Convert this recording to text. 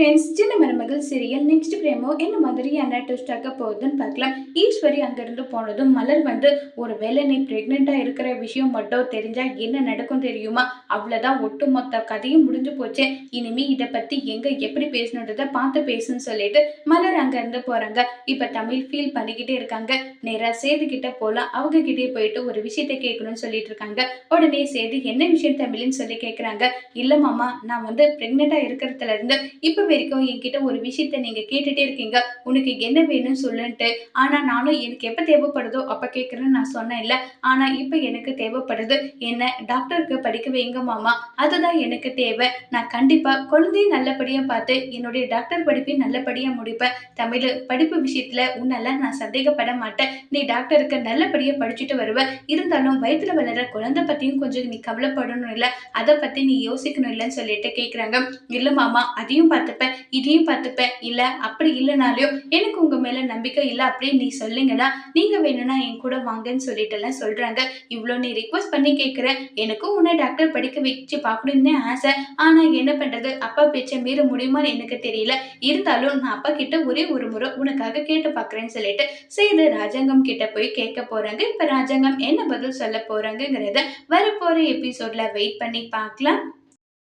Friends சின்ன மருமகள் serial next பிரேமோ என்ன மாதிரியான டெஸ்ட் ஆக்க போகுதுன்னு பார்க்கலாம். ஈஸ்வரி அங்கேருந்து போனதும் மலர் வந்து ஒருவேளை நீ ப்ரெக்னெண்ட்டாக இருக்கிற விஷயம் மட்டும் தெரிஞ்சால் என்ன நடக்கும் தெரியுமா? அவ்வளவுதான் ஒட்டுமொத்த கதையும் முடிஞ்சு போச்சு. இனிமே இதை பற்றி எங்கே எப்படி பேசணுன்றதை பார்த்து பேசுன்னு சொல்லிட்டு மலர் அங்கேருந்து போகிறாங்க இப்போ தமிழ் ஃபீல் பண்ணிக்கிட்டே இருக்காங்க. நேராக சேது கிட்ட போலாம். அவங்க கிட்டே போயிட்டு ஒரு விஷயத்தை கேட்கணும்னு சொல்லிட்டு இருக்காங்க. உடனே சேது என்ன விஷயம் தமிழ்னு சொல்லி கேட்குறாங்க இல்லை மாமா நான் வந்து ப்ரெக்னெண்ட்டாக இருக்கிறதுலேருந்து இருந்து வரைக்கும் என்கிட்ட ஒரு விஷயத்த நீங்க கேட்டுட்டே இருக்கீங்க. உனக்கு என்ன வேணும்னு சொல்லுன்ட்டு. ஆனா நானும் எனக்கு எப்ப தேவைப்படுதோ அப்ப கேட்கறேன்னு நான் சொன்னேன் இல்ல ஆனா இப்ப எனக்கு தேவைப்படுது. என்ன டாக்டருக்கு படிக்க வைங்க மாமா. அதுதான் எனக்கு தேவை. நான் கண்டிப்பா குழந்தையும் நல்லபடியா பார்த்து என்னுடைய டாக்டர் படிப்பையும் நல்லபடியா முடிப்பேன். தமிழ் படிப்பு விஷயத்துல உன்னால நான் சந்தேகப்பட மாட்டேன். நீ டாக்டருக்கு நல்லபடியா படிச்சுட்டு வருவ. இருந்தாலும் வயிற்றுல வளர குழந்தை பத்தியும் கொஞ்சம் நீ கவலைப்படணும் இல்ல. அதை பத்தி நீ யோசிக்கணும் இல்லைன்னு சொல்லிட்டு கேக்குறாங்க. இல்ல மாமா அதையும் பார்த்து பார்த்துப்பேன் இதையும் பார்த்துப்பேன். இல்லை அப்படி இல்லைனாலையோ எனக்கு உங்கள் மேலே நம்பிக்கை இல்லை அப்படின்னு நீ சொல்லுங்கன்னா நீங்கள் வேணும்னா என் கூட வாங்கன்னு சொல்லிட்டு எல்லாம் சொல்றாங்க. இவ்வளோ நீ ரிக்வஸ்ட் பண்ணி கேட்குற எனக்கும் உன்னை டாக்டர் படிக்க வச்சு பார்க்கணும்னு ஆசை. ஆனால் என்ன பண்றது? அப்பா பேச்சை மீற முடியுமான்னு எனக்கு தெரியல. இருந்தாலும் நான் அப்பா கிட்ட ஒரே ஒரு முறை உனக்காக கேட்டு பார்க்குறேன்னு சொல்லிட்டு செய்து ராஜாங்கம் கிட்ட போய் கேட்க போறாங்க. இப்போ ராஜாங்கம் என்ன பதில் சொல்ல போறாங்கங்கிறத வரப்போற எபிசோட்ல வெயிட் பண்ணி பார்க்கலாம்.